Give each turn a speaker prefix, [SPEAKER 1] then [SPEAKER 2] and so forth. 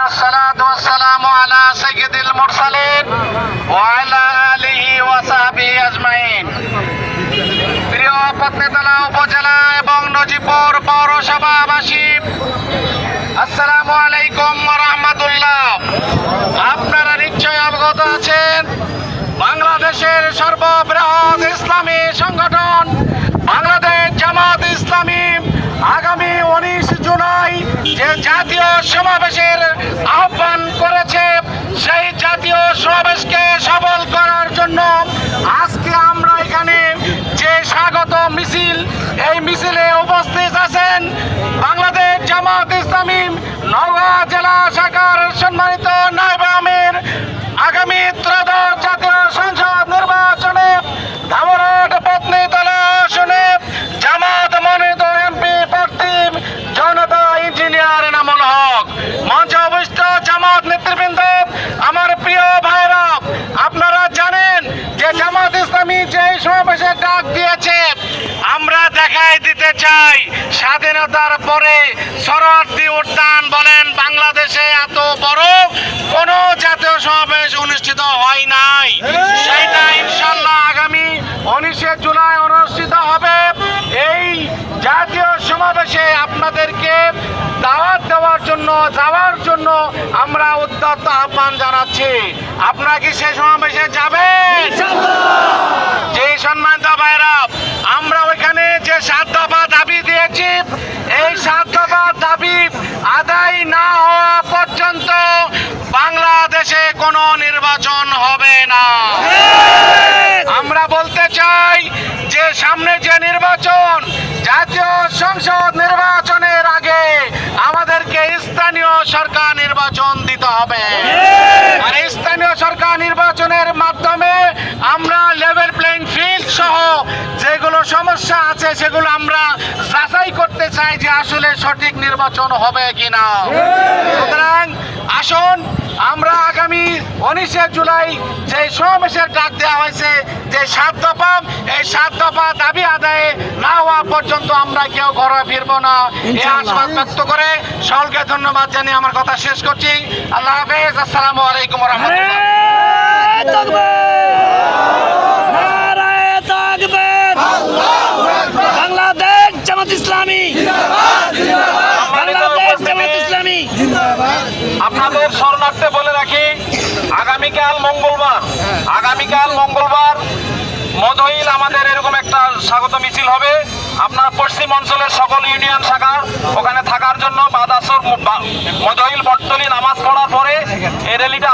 [SPEAKER 1] الصلاة والسلام على سيد المرسلين وعلى آله وصحبه أجمعين প্রিয় পত্নীতলা উপজেলা এবং নজিপুর পৌরসভাবাসী আসসালামু আলাইকুম রহমতুল্লাহ আপনারা নিশ্চয় অবগত আছেন বাংলাদেশের সর্ববৃহৎ ইসলামী সংগঠন বাংলাদেশ জামাত ইসলামী আগামী উনিশ জুলাই যে জাতীয় সমাবেশের আহ্বান করেছে, সেই জাতীয় সমাবেশকে সফল করার জন্য আজকে আমরা এখানে যে স্বাগত মিছিল, এই মিছিলে উপস্থিত আছেন বাংলাদেশ জামাত ইসলামী নওগাঁ জেলা শাখার জামাত যে সমাবেশের ডাক দিয়েছে আমরা দেখাই দিতে চাই স্বাধীনতার পরে শরৎ উদ্যান বলেন বাংলাদেশে এত বড় কোনো জাতীয় সমাবেশ অনুষ্ঠিত হয় নাই সেইটা ইনশাল্লাহ আগামী উনিশে জুলাই অনুষ্ঠিত হবে এই জাতীয় সমাবেশে আপনাদেরকে দাওয়াত দেওয়ার জন্য যাওয়ার জন্য আমরা উদ্যত আহ্বান জানাচ্ছি। আপনারা কি সে সমাবেশে যাবেন? যে সম্মানিত ভাইরা আমরা ওইখানে যে সাত দফা দাবি দিয়েছি এই সাত দফা দাবি আদায় না হওয়া পর্যন্ত বাংলাদেশে কোনো নির্বাচন হবে না। আমরা বলতে চাই যে সামনে যে নির্বাচন জাতীয় সংসদ নির্বাচনের আগে আমাদেরকে স্থানীয় সরকার নির্বাচন দিতে হবে। আর স্থানীয় সরকার নির্বাচনের মাধ্যমে আমরা লেভেল প্লেইং ফিল্ড সহ যেগুলো সমস্যা আছে সেগুলো আমরা যাচাই করতে চাই যে আসলে সঠিক নির্বাচন হবে কিনা। সুতরাং আসুন আমরা আগামী উনিশে জুলাই যে সমাবেশের ডাক দেওয়া হয়েছে যে সাত দফা এই সাত দফা দাবি আদায়ে পর্যন্ত আমরা কেউ ঘরে ফিরবো না। এই আশ্বাস ব্যক্ত করে সকলকে ধন্যবাদ জানিয়ে আমার কথা শেষ করছি। আল্লাহ হাফেজ। আসসালামু আলাইকুম রহমতুল্লাহ!
[SPEAKER 2] বাংলাদেশ জামাত ইসলামী। বাংলাদেশ জামাত ইসলামী।
[SPEAKER 1] আপনাদের শরণার্থে বলে রাখি আগামীকাল মঙ্গলবার। আগামীকাল মঙ্গলবার মধুইল আমাদের এরকম একটা স্বাগত মিছিল হবে। আপনার পশ্চিম অঞ্চলের সকল ইউনিয়ন শাখা ওখানে থাকার জন্য বাদাসর মদহিল বটতলি নামাজ পড়ার পরে এই র্যালিটা